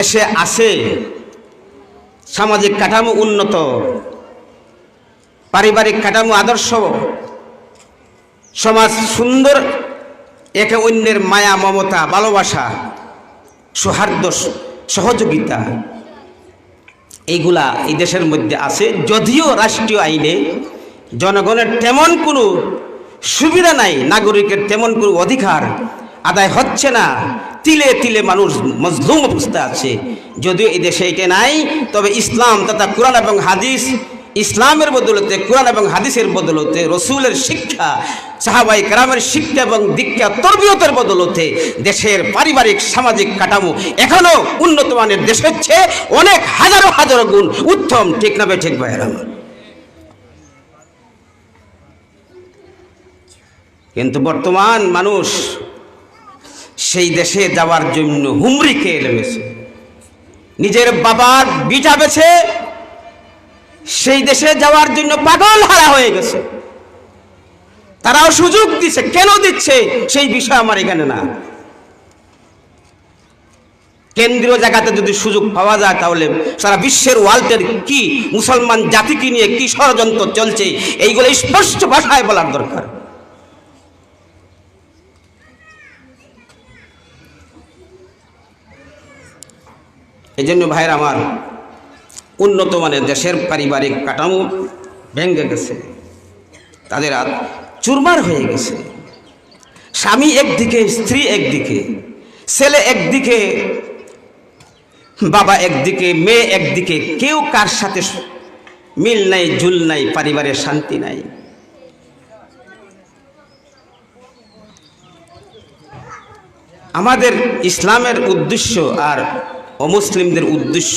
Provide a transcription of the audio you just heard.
দেশে আছে। সামাজিক কাঠামো উন্নত। পারিবারিক কাঠামো আদর্শ। সমাজ সুন্দর। একে অন্যের মায়া, মমতা, ভালোবাসা, সৌহার্দ্য, সহযোগিতা। এইগুলা এই দেশের মধ্যে আছে। যদিও রাষ্ট্রীয় আইনে জনগণের তেমন কোনো সুবিধা নাই, নাগরিকের তেমন কোনো অধিকার আদায় হচ্ছে না। তিলে তিলে মানুষ মজলুম অবস্থা আছে। যদিও এই দেশে এটা নাই, তবে ইসলাম তথা কোরআন এবং হাদিস, ইসলামের বদলতে, কোরআন এবং হাদিসের বদলতে, রসুলের শিক্ষা সাহাবাই কারামের শিক্ষা এবং দীক্ষা তরবিয়তের বদলতে দেশের পারিবারিক, সামাজিক কাঠামো এখনও উন্নত মানের দেশের চেয়ে অনেক হাজারো হাজারো গুণ উত্তম, ঠিক না ঠিক ভাইয়ের? কিন্তু বর্তমান মানুষ সেই দেশে যাওয়ার জন্য হুমড়ি খেয়ে নেমেছে। নিজের বাবার বিটা বেছে সেই দেশে যাওয়ার জন্য পাগল হারা হয়ে গেছে। তারাও সুযোগ দিচ্ছে কেন দিচ্ছে? সেই বিষয় আমার এখানে না। কেন্দ্রীয় জায়গাতে যদি সুযোগ পাওয়া যায় তাহলে সারা বিশ্বের ওয়ার্ল্ডের কি মুসলমান জাতিকে নিয়ে কি ষড়যন্ত্র চলছে, এইগুলো স্পষ্ট ভাষায় বলার দরকার। এই জন্য ভাইয়ের আমার উন্নত মানের দেশের পারিবারিক কাঠামো ভেঙে গেছে। তাদের আর চুরমার হয়ে গেছে। স্বামী একদিকে, স্ত্রী একদিকে, ছেলে একদিকে, বাবা একদিকে, মেয়ে একদিকে, কেউ কার সাথে মিল নাই, জুল নাই পারিবারের শান্তি নাই। আমাদের ইসলামের উদ্দেশ্য আর অমুসলিমদের উদ্দেশ্য